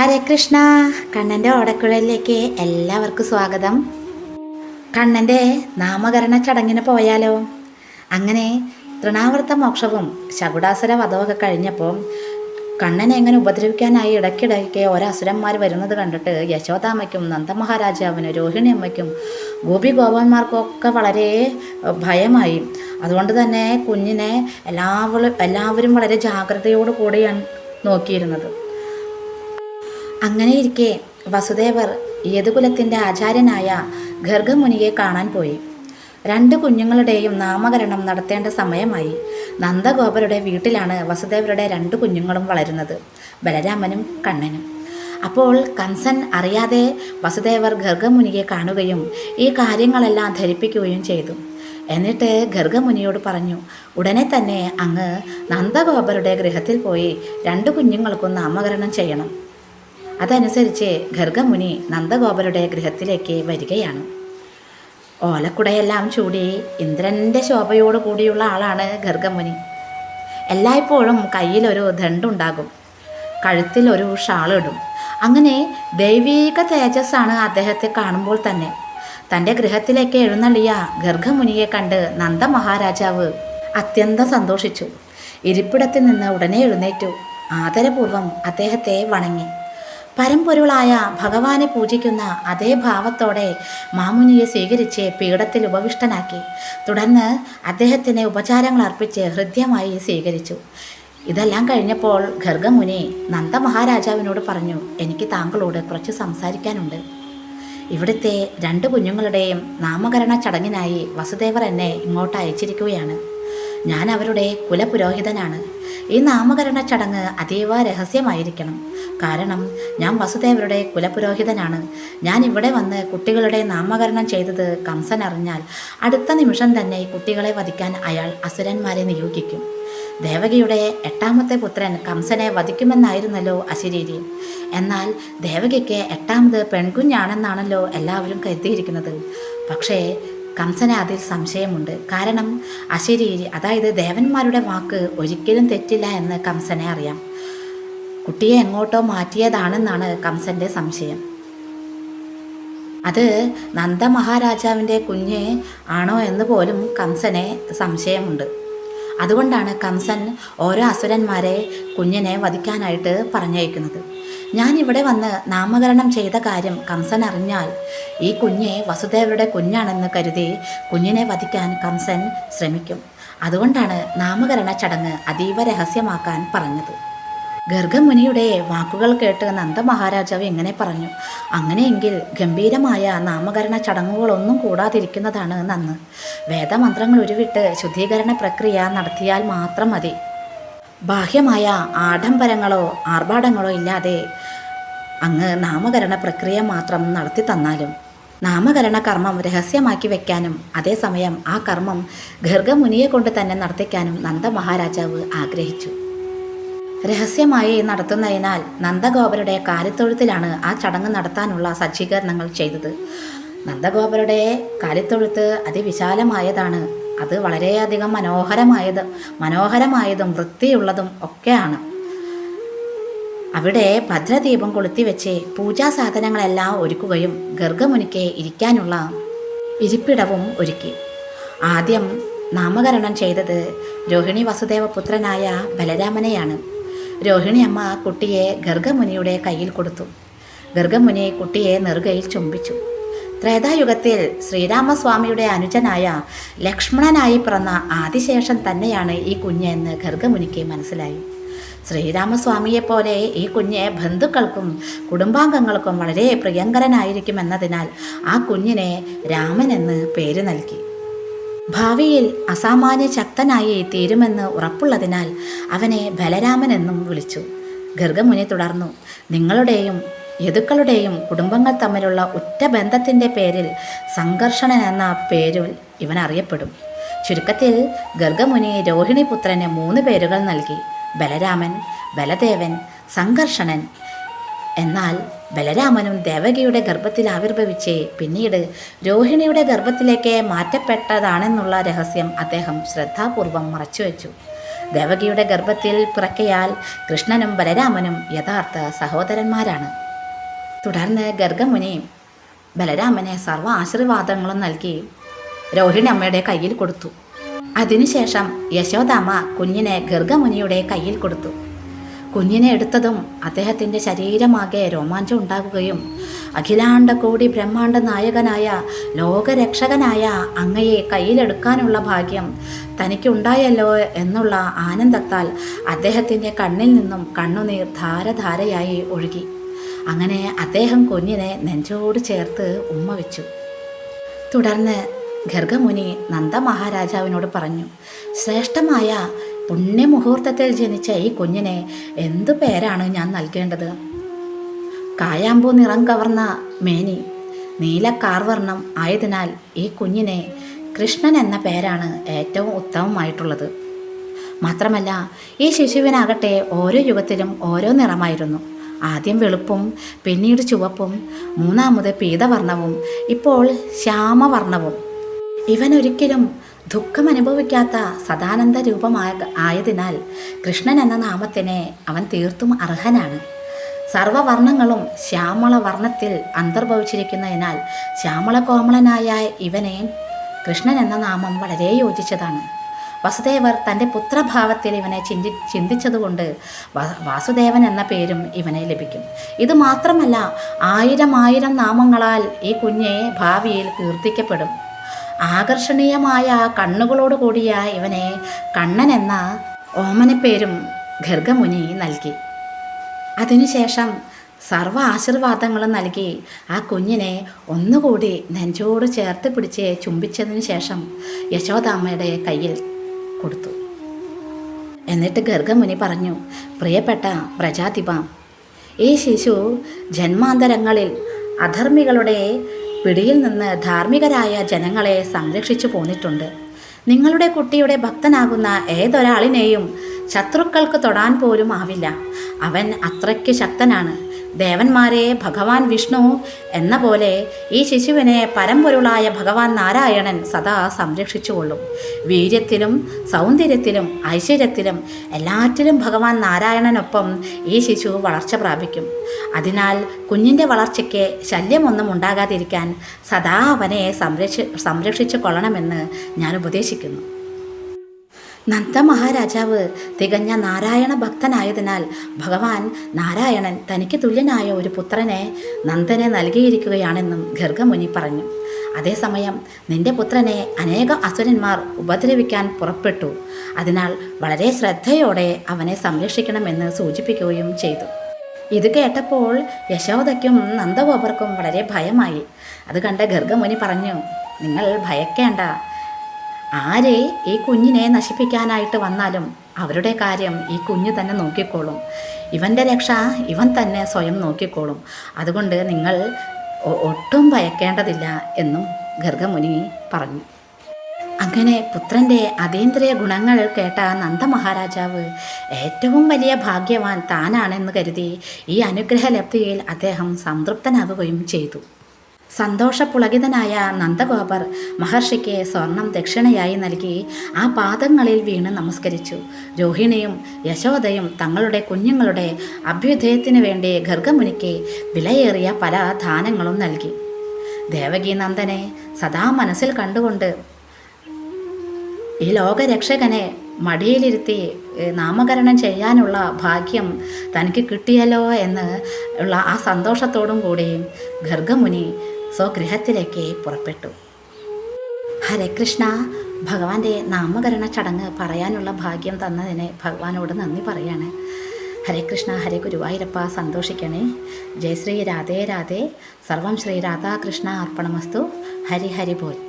ഹരേ കൃഷ്ണ. കണ്ണന്റെ ഓടക്കുഴലിലേക്ക് എല്ലാവർക്കും സ്വാഗതം. കണ്ണന്റെ നാമകരണ ചടങ്ങിന് പോയാലോ? അങ്ങനെ തൃണാവർത്ത മോക്ഷവും ശകുടാസുര വധമൊക്കെ കഴിഞ്ഞപ്പോൾ കണ്ണനെ എങ്ങനെ ഉപദ്രവിക്കാനായി ഇടയ്ക്കിടയ്ക്ക് ഓരോ അസുരന്മാർ വരുന്നത് കണ്ടിട്ട് യശോദാമ്മയ്ക്കും നന്ദമഹാരാജാവിനും രോഹിണി അമ്മയ്ക്കും ഗോപി ഗോപന്മാർക്കൊക്കെ വളരെ ഭയമായി. അതുകൊണ്ട് തന്നെ കുഞ്ഞിനെ എല്ലാവരും എല്ലാവരും വളരെ ജാഗ്രതയോടു കൂടിയാണ് നോക്കിയിരുന്നത്. അങ്ങനെയിരിക്കെ വസുദേവർ യദുകുലത്തിന്റെ ആചാര്യനായ ഗർഗമുനിയെ കാണാൻ പോയി. രണ്ട് കുഞ്ഞുങ്ങളുടെയും നാമകരണം നടത്തേണ്ട സമയമായി. നന്ദഗോപരുടെ വീട്ടിലാണ് വസുദേവരുടെ രണ്ട് കുഞ്ഞുങ്ങളും വളരുന്നത് ബലരാമനും കണ്ണനും. അപ്പോൾ കംസൻ അറിയാതെ വസുദേവർ ഗർഗമുനിയെ കാണുകയും ഈ കാര്യങ്ങളെല്ലാം ധരിപ്പിക്കുകയും ചെയ്തു. എന്നിട്ട് ഗർഗമുനിയോട് പറഞ്ഞു ഉടനെ തന്നെ അങ്ങ് നന്ദഗോപരുടെ ഗൃഹത്തിൽ പോയി രണ്ട് കുഞ്ഞുങ്ങൾക്കും നാമകരണം ചെയ്യണം. അതനുസരിച്ച് ഗർഗമുനി നന്ദഗോപരുടെ ഗൃഹത്തിലേക്ക് വരികയാണ്. ഓലക്കുടയെല്ലാം ചൂടി ഇന്ദ്രന്റെ ശോഭയോട് കൂടിയുള്ള ആളാണ് ഗർഗമുനി എല്ലായ്പ്പോഴും കയ്യിലൊരു ദണ്ടുണ്ടാകും. കഴുത്തിൽ ഒരു ഷാളിടും അങ്ങനെ ദൈവീക തേജസ്സാണ് അദ്ദേഹത്തെ കാണുമ്പോൾ തന്നെ. തന്റെ ഗൃഹത്തിലേക്ക് എഴുന്നള്ളിയ ഗർഗമുനിയെ കണ്ട് നന്ദ മഹാരാജാവ് അത്യന്തം സന്തോഷിച്ചു. ഇരിപ്പിടത്തിൽ നിന്ന് ഉടനെ എഴുന്നേറ്റു. ആദരപൂർവം അദ്ദേഹത്തെ വണങ്ങി. പരമ്പൊരുളായ ഭഗവാനെ പൂജിക്കുന്ന അതേ ഭാവത്തോടെ മാമുനിയെ സ്വീകരിച്ച് പീഠത്തിൽ ഉപവിഷ്ടനാക്കി. തുടർന്ന് അദ്ദേഹത്തിന് ഉപചാരങ്ങൾ അർപ്പിച്ച് ഹൃദ്യമായി സ്വീകരിച്ചു. ഇതെല്ലാം കഴിഞ്ഞപ്പോൾ ഗർഗമുനി നന്ദമഹാരാജാവിനോട് പറഞ്ഞു എനിക്ക് താങ്കളോട് കുറച്ച് സംസാരിക്കാനുണ്ട്. ഇവിടുത്തെ രണ്ട് കുഞ്ഞുങ്ങളുടെയും നാമകരണ ചടങ്ങിനായി വസുദേവർ എന്നെ ഇങ്ങോട്ട് അയച്ചിരിക്കുകയാണ്. ഞാൻ അവരുടെ കുലപുരോഹിതനാണ്. ഈ നാമകരണ ചടങ്ങ് അതീവ രഹസ്യമായിരിക്കണം. കാരണം ഞാൻ വസുദേവരുടെ കുലപുരോഹിതനാണ്. ഞാൻ ഇവിടെ വന്ന് കുട്ടികളുടെ നാമകരണം ചെയ്തത് കംസൻ അറിഞ്ഞാൽ അടുത്ത നിമിഷം തന്നെ കുട്ടികളെ വധിക്കാൻ അയാൾ അസുരന്മാരെ നിയോഗിക്കും. ദേവകിയുടെ എട്ടാമത്തെ പുത്രൻ കംസനെ വധിക്കുമെന്നായിരുന്നല്ലോ അശരീരി. എന്നാൽ ദേവകിക്ക് എട്ടാമത് പെൺകുഞ്ഞാണെന്നാണല്ലോ എല്ലാവരും കരുതിയിരിക്കുന്നത്. പക്ഷേ കംസന് അതിൽ സംശയമുണ്ട്. കാരണം അശരീരി അതായത് ദേവന്മാരുടെ വാക്ക് ഒരിക്കലും തെറ്റില്ല എന്ന് കംസനെ അറിയാം. കുട്ടിയെ എങ്ങോട്ടോ മാറ്റിയതാണെന്നാണ് കംസന്റെ സംശയം. അത് നന്ദമഹാരാജാവിന്റെ കുഞ്ഞ് ആണോ എന്ന് പോലും കംസനെ സംശയമുണ്ട്. അതുകൊണ്ടാണ് കംസൻ ഓരോ അസുരന്മാരെ കുഞ്ഞിനെ വധിക്കാനായിട്ട് പറഞ്ഞയക്കുന്നത്. ഞാൻ ഇവിടെ വന്ന് നാമകരണം ചെയ്ത കാര്യം കംസൻ അറിഞ്ഞാൽ ഈ കുഞ്ഞെ വസുദേവരുടെ കുഞ്ഞാണെന്ന് കരുതി കുഞ്ഞിനെ വധിക്കാൻ കംസൻ ശ്രമിക്കും. അതുകൊണ്ടാണ് നാമകരണ ചടങ്ങ് അതീവ രഹസ്യമാക്കാൻ പറഞ്ഞത്. ഗർഗമുനിയുടെ വാക്കുകൾ കേട്ട് നന്ദമഹാരാജാവ് എങ്ങനെ പറഞ്ഞു അങ്ങനെയെങ്കിൽ ഗംഭീരമായ നാമകരണ ചടങ്ങുകളൊന്നും കൂടാതിരിക്കുന്നതാണ് നന്ന്. വേദമന്ത്രങ്ങൾ ഉരുവിട്ട് ശുദ്ധീകരണ പ്രക്രിയ നടത്തിയാൽ മാത്രം മതി. ബാഹ്യമായ ആഡംബരങ്ങളോ ആർഭാടങ്ങളോ ഇല്ലാതെ അങ്ങ് നാമകരണ പ്രക്രിയ മാത്രം നടത്തി തന്നാലും നാമകരണ കർമ്മം രഹസ്യമാക്കി വെക്കാനും അതേസമയം ആ കർമ്മം ഗർഗമുനിയെ കൊണ്ട് തന്നെ നടത്തിക്കാനും നന്ദമഹാരാജാവ് ആഗ്രഹിച്ചു. രഹസ്യമായി നടത്തുന്നതിനാൽ നന്ദഗോപരുടെ കാലിത്തൊഴുത്തിലാണ് ആ ചടങ്ങ് നടത്താനുള്ള സജ്ജീകരണങ്ങൾ ചെയ്തത്. നന്ദഗോപരുടെ കാലിത്തൊഴുത്ത് അതിവിശാലമായതാണ്. അത് വളരെയധികം മനോഹരമായത് മനോഹരമായതും വൃത്തിയുള്ളതും ഒക്കെയാണ്. അവിടെ ഭദ്രദീപം കൊളുത്തിവെച്ച് പൂജാ സാധനങ്ങളെല്ലാം ഒരുക്കുകയും ഗർഗമുനിക്ക് ഇരിക്കാനുള്ള ഇരിപ്പിടവും ഒരുക്കി. ആദ്യം നാമകരണം ചെയ്തത് രോഹിണി വസുദേവ പുത്രനായ ബലരാമനെയാണ്. രോഹിണി അമ്മ കുട്ടിയെ ഗർഗമുനിയുടെ കയ്യിൽ കൊടുത്തു. ഗർഗമുനി കുട്ടിയെ നെറുകയിൽ ചുംബിച്ചു. ത്രേതായുഗത്തിൽ ശ്രീരാമസ്വാമിയുടെ അനുജനായ ലക്ഷ്മണനായി പിറന്ന ആദിശേഷൻ തന്നെയാണ് ഈ കുഞ്ഞ് എന്ന് ഗർഗമുനിക്ക് മനസ്സിലായി. ശ്രീരാമസ്വാമിയെപ്പോലെ ഈ കുഞ്ഞ് ബന്ധുക്കൾക്കും കുടുംബാംഗങ്ങൾക്കും വളരെ പ്രിയങ്കരനായിരിക്കുമെന്നതിനാൽ ആ കുഞ്ഞിനെ രാമൻ എന്ന് പേര് നൽകി. ഭാവിയിൽ അസാമാന്യ ശക്തനായി തീരുമെന്ന് ഉറപ്പുള്ളതിനാൽ അവനെ ബലരാമൻ എന്നും വിളിച്ചു. ഗർഗമുനി തുടർന്നു നിങ്ങളുടെയും യദുക്കളുടെയും കുടുംബങ്ങൾ തമ്മിലുള്ള ഒറ്റ ബന്ധത്തിന്റെ പേരിൽ സംഘർഷണൻ എന്ന പേരിൽ ഇവൻ അറിയപ്പെടും. ചുരുക്കത്തിൽ ഗർഗമുനി രോഹിണി രോഹിണിപുത്രന് മൂന്ന് പേരുകൾ നൽകി. ബലരാമൻ ബലദേവൻ സംഘർഷണൻ. എന്നാൽ ബലരാമനും ദേവകിയുടെ ഗർഭത്തിൽ ആവിർഭവിച്ച് പിന്നീട് രോഹിണിയുടെ ഗർഭത്തിലേക്ക് മാറ്റപ്പെട്ടതാണെന്നുള്ള രഹസ്യം അദ്ദേഹം ശ്രദ്ധാപൂർവം മറച്ചുവെച്ചു. ദേവകിയുടെ ഗർഭത്തിൽ പിറക്കയാൽ കൃഷ്ണനും ബലരാമനും യഥാർത്ഥ സഹോദരന്മാരാണ്. തുടർന്ന് ഗർഗമുനിയും ബലരാമനെ സർവ ആശീർവാദങ്ങളും നൽകി രോഹിണി അമ്മയുടെ കയ്യിൽ കൊടുത്തു. അതിനുശേഷം യശോദാമ്മ കുഞ്ഞിനെ ഗർഗമുനിയുടെ കയ്യിൽ കൊടുത്തു. കുഞ്ഞിനെ എടുത്തതും അദ്ദേഹത്തിന്റെ ശരീരമാകെ രോമാഞ്ചം ഉണ്ടാകുകയും അഖിലാണ്ട ബ്രഹ്മാണ്ട നായകനായ ലോകരക്ഷകനായ അങ്ങയെ കയ്യിലെടുക്കാനുള്ള ഭാഗ്യം തനിക്കുണ്ടായല്ലോ എന്നുള്ള ആനന്ദത്താൽ അദ്ദേഹത്തിന്റെ കണ്ണിൽ നിന്നും കണ്ണുനീർ ധാരധാരയായി ഒഴുകി. അങ്ങനെ അദ്ദേഹം കുഞ്ഞിനെ നെഞ്ചോട് ചേർത്ത് ഉമ്മ വെച്ചു. തുടർന്ന് ഗർഗമുനി നന്ദമഹാരാജാവിനോട് പറഞ്ഞു ശ്രേഷ്ഠമായ പുണ്യമുഹൂർത്തത്തിൽ ജനിച്ച ഈ കുഞ്ഞിനെ എന്തു പേരാണ് ഞാൻ നൽകേണ്ടത്? കായാമ്പൂ നിറം കവർന്ന മേനി നീലക്കാർവർണം ആയതിനാൽ ഈ കുഞ്ഞിനെ കൃഷ്ണൻ എന്ന പേരാണ് ഏറ്റവും ഉത്തമമായിട്ടുള്ളത്. മാത്രമല്ല ഈ ശിശുവിനാകട്ടെ ഓരോ യുഗത്തിലും ഓരോ നിറമായിരുന്നു. ആദ്യം വെളുപ്പും പിന്നീട് ചുവപ്പും മൂന്നാമത് പീതവർണവും ഇപ്പോൾ ശ്യാമവർണവും ഇവൻ ഒരിക്കലും ദുഃഖം അനുഭവിക്കാത്ത സദാനന്ദ രൂപമായ ആയതിനാൽ കൃഷ്ണൻ എന്ന നാമത്തിന് അവൻ തീർത്തും അർഹനാണ്. സർവവർണങ്ങളും ശ്യാമള വർണത്തിൽ അന്തർഭവിച്ചിരിക്കുന്നതിനാൽ ശ്യാമള കോമളനായ ഇവനെ കൃഷ്ണൻ എന്ന നാമം വളരെ യോജിച്ചതാണ്. വസുദേവർ തന്റെ പുത്രഭാവത്തിൽ ഇവനെ ചിന്തി ചിന്തിച്ചതുകൊണ്ട് വാസുദേവൻ എന്ന പേരും ഇവനെ ലഭിക്കും. ഇത് മാത്രമല്ല ആയിരം ആയിരം നാമങ്ങളാൽ ഈ കുഞ്ഞെ ഭാവിയിൽ കീർത്തിക്കപ്പെടും. ആകർഷണീയമായ കണ്ണുകളോട് കൂടിയ ഇവനെ കണ്ണൻ എന്ന ഓമനപ്പേരും ഗർഗമുനി നൽകി. അതിനുശേഷം സർവ ആശീർവാദങ്ങളും നൽകി ആ കുഞ്ഞിനെ ഒന്നുകൂടി നെഞ്ചോട് ചേർത്ത് പിടിച്ച് ചുംബിച്ചതിന് ശേഷം യശോദാമ്മയുടെ കയ്യിൽ കൊടുത്തു. എന്നിട്ട് ഗർഗമുനി പറഞ്ഞു പ്രിയപ്പെട്ട പ്രജാതിപ ഈ ശിശു ജന്മാന്തരങ്ങളിൽ അധർമ്മികളുടെ പിടിയിൽ നിന്ന് ധാർമ്മികരായ ജനങ്ങളെ സംരക്ഷിച്ചു പോന്നിട്ടുണ്ട്. നിങ്ങളുടെ കുട്ടിയുടെ ഭക്തനാകുന്ന ഏതൊരാളിനെയും ശത്രുക്കൾക്ക് തൊടാൻ പോലും ആവില്ല. അവൻ അത്രയ്ക്ക് ശക്തനാണ്. ദേവന്മാരെ ഭഗവാൻ വിഷ്ണു എന്ന പോലെ ഈ ശിശുവിനെ പരമ്പൊരുളായ ഭഗവാൻ നാരായണൻ സദാ സംരക്ഷിച്ചുകൊള്ളും. വീര്യത്തിലും സൗന്ദര്യത്തിലും ഐശ്വര്യത്തിലും എല്ലാറ്റിലും ഭഗവാൻ നാരായണനൊപ്പം ഈ ശിശു വളർച്ച പ്രാപിക്കും. അതിനാൽ കുഞ്ഞിന്റെ വളർച്ചയ്ക്ക് ശല്യമൊന്നും ഉണ്ടാകാതിരിക്കാൻ സദാ അവനെ സംരക്ഷി സംരക്ഷിച്ചു കൊള്ളണമെന്ന് ഞാൻ ഉപദേശിക്കുന്നു. നന്ദമഹാരാജാവ് തികഞ്ഞ നാരായണ ഭക്തനായതിനാൽ ഭഗവാൻ നാരായണൻ തനിക്ക് തുല്യനായ ഒരു പുത്രനെ നന്ദനെ നൽകിയിരിക്കുകയാണെന്നും ഗർഗമുനി പറഞ്ഞു. അതേസമയം നിന്റെ പുത്രനെ അനേകം അസുരന്മാർ ഉപദ്രവിക്കാൻ പുറപ്പെട്ടു. അതിനാൽ വളരെ ശ്രദ്ധയോടെ അവനെ സംരക്ഷിക്കണമെന്ന് സൂചിപ്പിക്കുകയും ചെയ്തു. ഇത് കേട്ടപ്പോൾ യശോദയ്ക്കും നന്ദഗോപർക്കും വളരെ ഭയമായി. അത് കണ്ട ഗർഗമുനി പറഞ്ഞു നിങ്ങൾ ഭയക്കേണ്ട. ആരെ ഈ കുഞ്ഞിനെ നശിപ്പിക്കാനായിട്ട് വന്നാലും അവരുടെ കാര്യം ഈ കുഞ്ഞ് തന്നെ നോക്കിക്കോളും. ഇവന്റെ രക്ഷ ഇവൻ തന്നെ സ്വയം നോക്കിക്കോളും. അതുകൊണ്ട് നിങ്ങൾ ഒട്ടും ഭയക്കേണ്ടതില്ല എന്നും ഗർഗമുനി പറഞ്ഞു. അങ്ങനെ പുത്രന്റെ അതീന്ദ്രിയ ഗുണങ്ങൾ കേട്ട നന്ദമഹാരാജാവ് ഏറ്റവും വലിയ ഭാഗ്യവാൻ താനാണെന്ന് കരുതി ഈ അനുഗ്രഹലബ്ധിയിൽ അദ്ദേഹം സംതൃപ്തനാവുകയും ചെയ്തു. സന്തോഷപുളകിതനായ നന്ദഗോപർ മഹർഷിക്ക് സ്വർണം ദക്ഷിണയായി നൽകി ആ പാദങ്ങളിൽ വീണ് നമസ്കരിച്ചു. രോഹിണിയും യശോദയും തങ്ങളുടെ കുഞ്ഞുങ്ങളുടെ അഭ്യുദയത്തിനു വേണ്ടി ഗർഗമുനിക്ക് വിലയേറിയ പല ദാനങ്ങളും നൽകി. ദേവകി നന്ദനെ സദാ മനസ്സിൽ കണ്ടുകൊണ്ട് ഈ ലോകരക്ഷകനെ മടിയിലിരുത്തി നാമകരണം ചെയ്യാനുള്ള ഭാഗ്യം തനിക്ക് കിട്ടിയല്ലോ എന്ന് ഉള്ള ആ സന്തോഷത്തോടും കൂടി ഗർഗമുനി സ്വഗൃഹത്തിലേക്ക് പുറപ്പെട്ടു. ഹരേ കൃഷ്ണ ഭഗവാന്റെ നാമകരണ ചടങ്ങ് പറയാനുള്ള ഭാഗ്യം തന്നതിന് ഭഗവാനോട് നന്ദി പറയാണ്. ഹരേ കൃഷ്ണ ഹരേ ഗുരുവായൂരപ്പ സന്തോഷിക്കണേ. ജയ ശ്രീ രാധേ രാധേ. സർവം ശ്രീ രാധാകൃഷ്ണ അർപ്പണമസ്തു. ഹരി ഹരി ബോൽ.